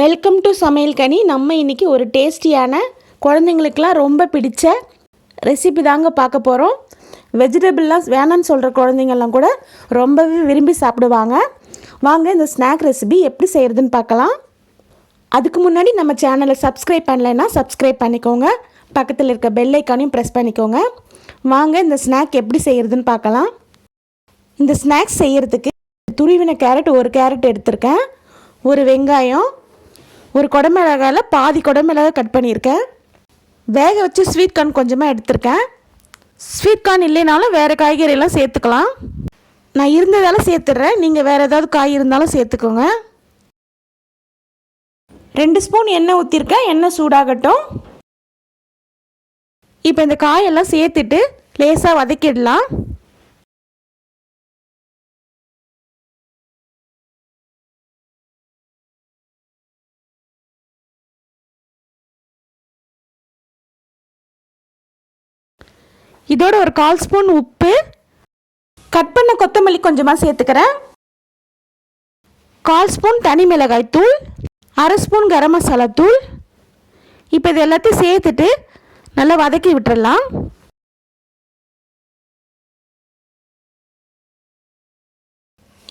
Welcome to சமையல் கனி. நம்ம இன்றைக்கி ஒரு டேஸ்டியான குழந்தைங்களுக்கெலாம் ரொம்ப பிடிச்ச ரெசிபி தாங்க பார்க்க போகிறோம் வெஜிடபிள்லாம் வேணான்னு சொல்கிற குழந்தைங்கள்லாம் கூட ரொம்பவே விரும்பி சாப்பிடுவாங்க. வாங்க இந்த ஸ்நாக் ரெசிபி எப்படி செய்கிறதுன்னு பார்க்கலாம். அதுக்கு முன்னாடி நம்ம சேனலை சப்ஸ்கிரைப் பண்ணலைன்னா சப்ஸ்கிரைப் பண்ணிக்கோங்க. பக்கத்தில் இருக்க பெல்லைக்கானையும் ப்ரெஸ் பண்ணிக்கோங்க. வாங்க இந்த ஸ்நாக் எப்படி செய்கிறதுன்னு பார்க்கலாம். இந்த ஸ்நாக்ஸ் செய்கிறதுக்கு துருவின கேரட் ஒரு கேரட் எடுத்திருக்கேன். ஒரு வெங்காயம் ஒரு குடமிளகாயில் பாதி குடமிளகாய் கட் பண்ணியிருக்கேன். வேக வச்சு ஸ்வீட் கார்ன் கொஞ்சமாக எடுத்திருக்கேன். ஸ்வீட் கார்ன் இல்லைனாலும் வேறு காய்கறியெல்லாம் சேர்த்துக்கலாம். நான் இருந்ததால் சேர்த்துட்றேன். நீங்கள் வேறு ஏதாவது காய் இருந்தாலும் சேர்த்துக்கோங்க. ரெண்டு ஸ்பூன் எண்ணெய் ஊற்றிருக்கேன் எண்ணெய் சூடாகட்டும். இப்போ இந்த காயெல்லாம் சேர்த்துட்டு லேசாக வதக்கிடலாம். இதோட ஒரு கால் ஸ்பூன் உப்பு. கட் பண்ண கொத்தமல்லி கொஞ்சமாக சேர்த்துக்கிறேன். கால் ஸ்பூன் தனி மிளகாய் தூள். அரை ஸ்பூன் கரம் மசாலா தூள். இப்போ இது எல்லாத்தையும் சேர்த்துட்டு நல்லா வதக்கி விட்டுறலாம்.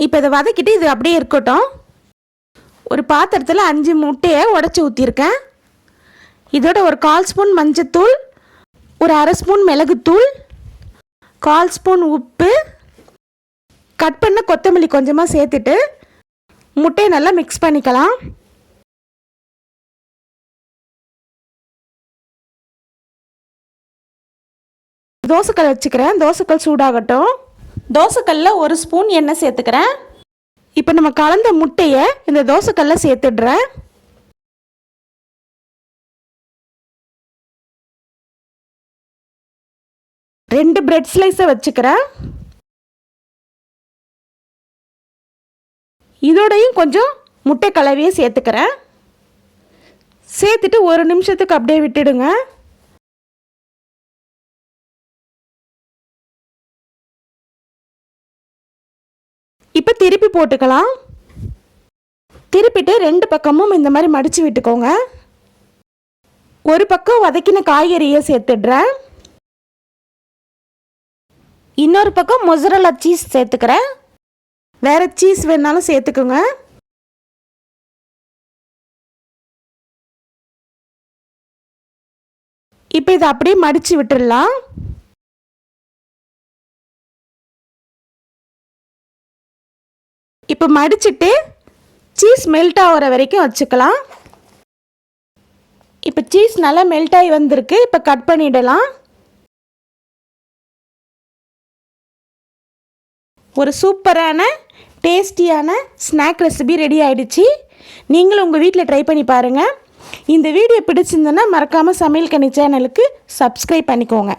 இப்போ இதை வதக்கிட்டு இது அப்படியே இருக்கட்டும். ஒரு பாத்திரத்தில் அஞ்சு முட்டையை உடச்சி ஊற்றிருக்கேன் இதோட ஒரு கால் ஸ்பூன் மஞ்சத்தூள். ஒரு அரை ஸ்பூன் மிளகுத்தூள் கால் ஸ்பூன் உப்பு கட் பண்ண கொத்தமல்லி கொஞ்சமாக சேர்த்துட்டு முட்டையை நல்லா மிக்ஸ் பண்ணிக்கலாம். தோசைக்கல் வச்சுக்கிறேன். தோசைக்கல் சூடாகட்டும். தோசைக்கல்லில் ஒரு ஸ்பூன் எண்ணெய் சேர்த்துக்கிறேன். இப்போ நம்ம கலந்த முட்டையை இந்த தோசைக்கல்ல சேர்த்துடுறேன். ரெண்டு பிரெட் ஸ்லைஸை வச்சுக்கிறேன். இதோடையும் கொஞ்சம் முட்டை கலவையை சேர்த்துக்கிறேன். சேர்த்துட்டு ஒரு நிமிஷத்துக்கு அப்படியே விட்டுடுங்க. இப்போ திருப்பி போட்டுக்கலாம். திருப்பிட்டு ரெண்டு பக்கமும் இந்த மாதிரி மடித்து விட்டுக்கோங்க. ஒரு பக்கம் வதக்கின காய்கறியை சேர்த்துடுறேன். இன்னொரு பக்கம் மொசரலா சீஸ் சேர்த்துக்கிறேன். வேறு சீஸ் வேணாலும் சேர்த்துக்கோங்க. இப்போ இதை அப்படியே மடித்து விட்டுடலாம். இப்போ மடிச்சுட்டு சீஸ் மெல்ட் ஆகிற வரைக்கும் வச்சுக்கலாம். இப்போ சீஸ் நல்லா மெல்ட் ஆகி வந்திருக்கு. இப்போ கட் பண்ணிடலாம். ஒரு சூப்பரான டேஸ்டியான ஸ்நாக் ரெசிபி ரெடி ஆகிடுச்சி நீங்களும் உங்கள் வீட்டில் ட்ரை பண்ணி பாருங்கள் இந்த வீடியோ பிடிச்சிருந்தனா மறக்காமல் சமையல் கனி சேனலுக்கு சப்ஸ்கிரைப் பண்ணிக்கோங்க.